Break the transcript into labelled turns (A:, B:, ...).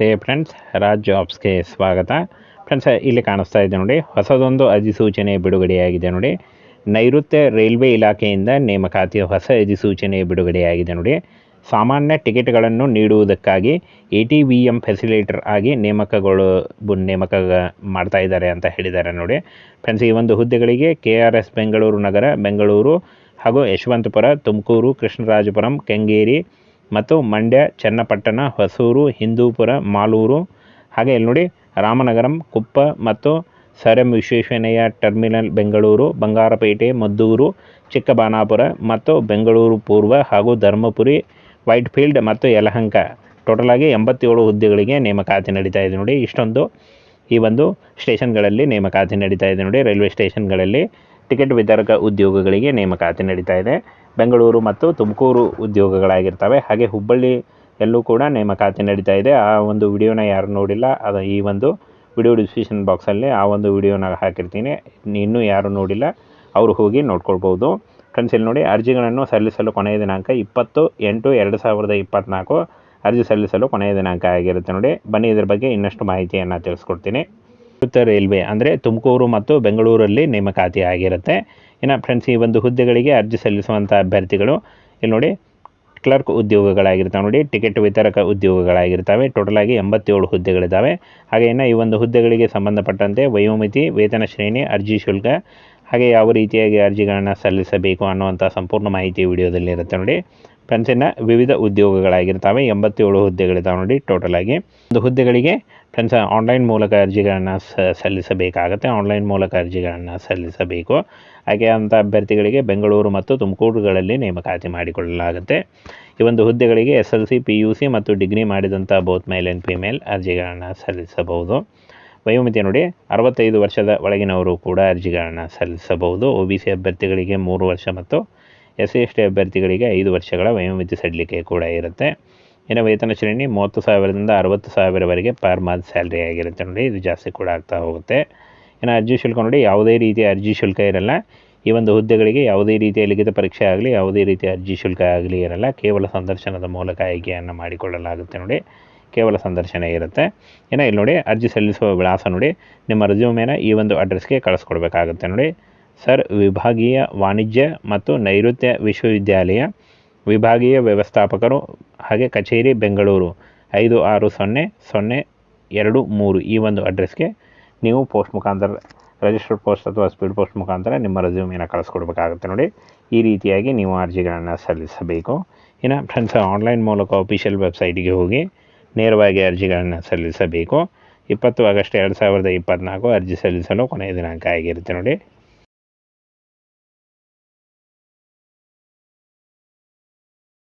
A: ಹೇ friends Raj ಜಾಬ್ಸ್ಗೆ ಸ್ವಾಗತ. Friends ಇಲ್ಲಿ ಕಾಣಿಸ್ತಾ ಇದೆ ನೋಡಿ, ಹೊಸದೊಂದು ಅಧಿಸೂಚನೆ ಬಿಡುಗಡೆಯಾಗಿದೆ ನೋಡಿ. ನೈಋತ್ಯ ರೈಲ್ವೆ ಇಲಾಖೆಯಿಂದ ನೇಮಕಾತಿಯ ಹೊಸ ಅಧಿಸೂಚನೆ ಬಿಡುಗಡೆಯಾಗಿದೆ ನೋಡಿ. ಸಾಮಾನ್ಯ ಟಿಕೆಟ್ಗಳನ್ನು ನೀಡುವುದಕ್ಕಾಗಿ A T V M facilitator ಆಗಿ ನೇಮಕಗಳು, ನೇಮಕ ಮಾಡ್ತಾ ಇದ್ದಾರೆ ಅಂತ ಹೇಳಿದ್ದಾರೆ ನೋಡಿ. ಫ್ರೆಂಡ್ಸ್ ಈ ಒಂದು ಹುದ್ದೆಗಳಿಗೆ ಕೆ ಆರ್ ಎಸ್ ಬೆಂಗಳೂರು ನಗರ, ಬೆಂಗಳೂರು ಹಾಗೂ ಯಶವಂತಪುರ, ತುಮಕೂರು, ಕೃಷ್ಣರಾಜಪುರಂ, ಕೆಂಗೇರಿ ಮತ್ತು ಮಂಡ್ಯ, ಚನ್ನಪಟ್ಟಣ, ಹೊಸೂರು, ಹಿಂದೂಪುರ, ಮಾಲೂರು. ಹಾಗೆ ಇಲ್ಲಿ ನೋಡಿ ರಾಮನಗರಂ, ಕುಪ್ಪ ಮತ್ತು sir M Visvesvaraya terminal Bengaluru, Bangarapet, Maddur, Chikkabanapura ಮತ್ತು ಬೆಂಗಳೂರು ಪೂರ್ವ ಹಾಗೂ ಧರ್ಮಪುರಿ, ವೈಟ್ಫೀಲ್ಡ್ ಮತ್ತು ಯಲಹಂಕ. ಟೋಟಲ್ ಆಗಿ ಎಂಬತ್ತೇಳು ಹುದ್ದೆಗಳಿಗೆ ನೇಮಕಾತಿ ನಡೀತಾ ಇದೆ ನೋಡಿ. ಇಷ್ಟೊಂದು ಈ ಒಂದು ಸ್ಟೇಷನ್ಗಳಲ್ಲಿ ನೇಮಕಾತಿ ನಡೀತಾ ಇದೆ ನೋಡಿ. ರೈಲ್ವೆ ಸ್ಟೇಷನ್ಗಳಲ್ಲಿ ಟಿಕೆಟ್ ವಿತರಕ ಉದ್ಯೋಗಗಳಿಗೆ ನೇಮಕಾತಿ ನಡೀತಾ ಇದೆ. ಬೆಂಗಳೂರು ಮತ್ತು ತುಮಕೂರು ಉದ್ಯೋಗಗಳಾಗಿರ್ತವೆ. ಹಾಗೆ ಹುಬ್ಬಳ್ಳಿ ಎಲ್ಲೂ ಕೂಡ ನೇಮಕಾತಿ ನಡೀತಾ ಇದೆ. ಆ ಒಂದು ವಿಡಿಯೋನ ಯಾರು ನೋಡಿಲ್ಲ, ಅದು ಈ ಒಂದು ವಿಡಿಯೋ ಡಿಸ್ಕ್ರಿಪ್ಷನ್ ಬಾಕ್ಸಲ್ಲಿ ಆ ಒಂದು ವಿಡಿಯೋನ ಹಾಕಿರ್ತೀನಿ. ಇನ್ನೂ ಯಾರು ನೋಡಿಲ್ಲ, ಅವರು ಹೋಗಿ ನೋಡ್ಕೊಳ್ಬೋದು. ಫ್ರೆಂಡ್ಸ್ ಇಲ್ಲಿ ನೋಡಿ, ಅರ್ಜಿಗಳನ್ನು ಸಲ್ಲಿಸಲು ಕೊನೆಯ ದಿನಾಂಕ ಇಪ್ಪತ್ತು ಎಂಟು ಎರಡು ಸಾವಿರದ ಇಪ್ಪತ್ತ್ನಾಲ್ಕು ಅರ್ಜಿ ಸಲ್ಲಿಸಲು ಕೊನೆಯ ದಿನಾಂಕ ಆಗಿರುತ್ತೆ ನೋಡಿ. ಬನ್ನಿ, ಇದ್ರ ಬಗ್ಗೆ ಇನ್ನಷ್ಟು ಮಾಹಿತಿಯನ್ನು ತಿಳಿಸ್ಕೊಡ್ತೀನಿ. ರೈಲ್ವೆ ಅಂದರೆ ತುಮಕೂರು ಮತ್ತು ಬೆಂಗಳೂರಲ್ಲಿ ನೇಮಕಾತಿ ಆಗಿರುತ್ತೆ. ಇನ್ನು ಫ್ರೆಂಡ್ಸ್ ಈ ಒಂದು ಹುದ್ದೆಗಳಿಗೆ ಅರ್ಜಿ ಸಲ್ಲಿಸುವಂಥ ಅಭ್ಯರ್ಥಿಗಳು ಇಲ್ಲಿ ನೋಡಿ ಕ್ಲರ್ಕ್ ಉದ್ಯೋಗಗಳಾಗಿರ್ತವೆ. ನೋಡಿ ಟಿಕೆಟ್ ವಿತರಕ ಉದ್ಯೋಗಗಳಾಗಿರ್ತವೆ. ಟೋಟಲ್ ಆಗಿ ಎಂಬತ್ತೇಳು ಹುದ್ದೆಗಳಿದ್ದಾವೆ. ಹಾಗೆ ಇನ್ನು ಈ ಒಂದು ಹುದ್ದೆಗಳಿಗೆ ಸಂಬಂಧಪಟ್ಟಂತೆ ವಯೋಮಿತಿ, ವೇತನ ಶ್ರೇಣಿ, ಅರ್ಜಿ ಶುಲ್ಕ, ಹಾಗೆ ಯಾವ ರೀತಿಯಾಗಿ ಅರ್ಜಿಗಳನ್ನು ಸಲ್ಲಿಸಬೇಕು ಅನ್ನುವಂಥ ಸಂಪೂರ್ಣ ಮಾಹಿತಿ ವಿಡಿಯೋದಲ್ಲಿ ಇರುತ್ತೆ ನೋಡಿ. ಫ್ರೆಂಡ್ಸ್ ವಿವಿಧ ಉದ್ಯೋಗಗಳಾಗಿರ್ತವೆ ಎಂಬತ್ತೇಳು ಹುದ್ದೆಗಳಿದ್ದಾವೆ ನೋಡಿ ಟೋಟಲ್ ಆಗಿ. ಒಂದು ಹುದ್ದೆಗಳಿಗೆ ಫ್ರೆಂಡ್ಸ್ ಆನ್ಲೈನ್ ಮೂಲಕ ಅರ್ಜಿಗಳನ್ನು ಸಲ್ಲಿಸಬೇಕಾಗತ್ತೆ. ಆನ್ಲೈನ್ ಮೂಲಕ ಅರ್ಜಿಗಳನ್ನು ಸಲ್ಲಿಸಬೇಕು. ಹಾಗೆ ಅಂಥ ಅಭ್ಯರ್ಥಿಗಳಿಗೆ ಬೆಂಗಳೂರು ಮತ್ತು ತುಮಕೂರುಗಳಲ್ಲಿ ನೇಮಕಾತಿ ಮಾಡಿಕೊಳ್ಳಲಾಗುತ್ತೆ. ಈ ಒಂದು ಹುದ್ದೆಗಳಿಗೆ S L C, P U C ಮತ್ತು ಡಿಗ್ರಿ ಮಾಡಿದಂಥ ಬೋತ್ ಮೇಲ್ ಆ್ಯಂಡ್ ಫಿಮೇಲ್ ಅರ್ಜಿಗಳನ್ನು ಸಲ್ಲಿಸಬಹುದು. ವಯೋಮಿತಿ ನೋಡಿ, ಅರವತ್ತೈದು ವರ್ಷದ ಒಳಗಿನವರು ಕೂಡ ಅರ್ಜಿಗಳನ್ನು ಸಲ್ಲಿಸಬಹುದು. ಒ ಬಿ ಸಿ ಅಭ್ಯರ್ಥಿಗಳಿಗೆ ಮೂರು ವರ್ಷ ಮತ್ತು ಎಸ್ ಸಿ ಎಸ್ ಟಿ ಅಭ್ಯರ್ಥಿಗಳಿಗೆ ಐದು ವರ್ಷಗಳ ವಯೋಮಿತಿ ಸಡಿಲಿಕೆ ಕೂಡ ಇರುತ್ತೆ. ಇನ್ನು ವೇತನ ಶ್ರೇಣಿ ಮೂವತ್ತು ಸಾವಿರದಿಂದ ಅರವತ್ತು ಸಾವಿರವರೆಗೆ ಪರ್ ಮಂತ್ ಸ್ಯಾಲ್ರಿ ಆಗಿರುತ್ತೆ ನೋಡಿ, ಇದು ಜಾಸ್ತಿ ಕೂಡ ಆಗ್ತಾ ಹೋಗುತ್ತೆ. ಇನ್ನು ಅರ್ಜಿ ಶುಲ್ಕ ನೋಡಿ, ಯಾವುದೇ ರೀತಿಯ ಅರ್ಜಿ ಶುಲ್ಕ ಇರಲ್ಲ. ಈ ಒಂದು ಹುದ್ದೆಗಳಿಗೆ ಯಾವುದೇ ರೀತಿಯ ಲಿಖಿತ ಪರೀಕ್ಷೆ ಆಗಲಿ, ಯಾವುದೇ ರೀತಿಯ ಅರ್ಜಿ ಶುಲ್ಕ ಆಗಲಿ ಇರಲ್ಲ. ಕೇವಲ ಸಂದರ್ಶನದ ಮೂಲಕ ಆಯ್ಕೆಯನ್ನು ಮಾಡಿಕೊಳ್ಳಲಾಗುತ್ತೆ ನೋಡಿ, ಕೇವಲ ಸಂದರ್ಶನ ಇರುತ್ತೆ. ಇನ್ನು ಇಲ್ಲಿ ನೋಡಿ, ಅರ್ಜಿ ಸಲ್ಲಿಸುವ ವಿಳಾಸ ನೋಡಿ, ನಿಮ್ಮ ರೆಸ್ಯೂಮೇನ ಈ ಒಂದು ಅಡ್ರೆಸ್ಗೆ ಕಳಿಸ್ಕೊಡ್ಬೇಕಾಗುತ್ತೆ ನೋಡಿ. ಸರ್, ವಿಭಾಗೀಯ ವಾಣಿಜ್ಯ ಮತ್ತು ನೈಋತ್ಯ ವಿಶ್ವವಿದ್ಯಾಲಯ, ವಿಭಾಗೀಯ ವ್ಯವಸ್ಥಾಪಕರು ಹಾಗೆ ಕಚೇರಿ ಬೆಂಗಳೂರು ಐದು ಆರು ಸೊನ್ನೆ ಸೊನ್ನೆ ಎರಡು ಮೂರು ಈ ಒಂದು ಅಡ್ರೆಸ್ಗೆ ನೀವು ಪೋಸ್ಟ್ ಮುಖಾಂತರ ರಿಜಿಸ್ಟರ್ಡ್ ಪೋಸ್ಟ್ ಅಥವಾ ಸ್ಪೀಡ್ ಪೋಸ್ಟ್ ಮುಖಾಂತರ ನಿಮ್ಮ ರೆಸ್ಯೂಮಿನ ಕಳಿಸ್ಕೊಡ್ಬೇಕಾಗುತ್ತೆ ನೋಡಿ. ಈ ರೀತಿಯಾಗಿ ನೀವು ಅರ್ಜಿಗಳನ್ನು ಸಲ್ಲಿಸಬೇಕು. ಇನ್ನು ಫ್ರೆಂಡ್ಸ್ ಆನ್ಲೈನ್ ಮೂಲಕ ಅಫಿಷಿಯಲ್ ವೆಬ್ಸೈಟಿಗೆ ಹೋಗಿ ನೇರವಾಗಿ ಅರ್ಜಿಗಳನ್ನು ಸಲ್ಲಿಸಬೇಕು. ಇಪ್ಪತ್ತು ಆಗಸ್ಟ್ ಎರಡು ಸಾವಿರದ ಇಪ್ಪತ್ತ್ನಾಲ್ಕು ಅರ್ಜಿ ಸಲ್ಲಿಸಲು ಕೊನೆಯ ದಿನಾಂಕ ಆಗಿರುತ್ತೆ ನೋಡಿ.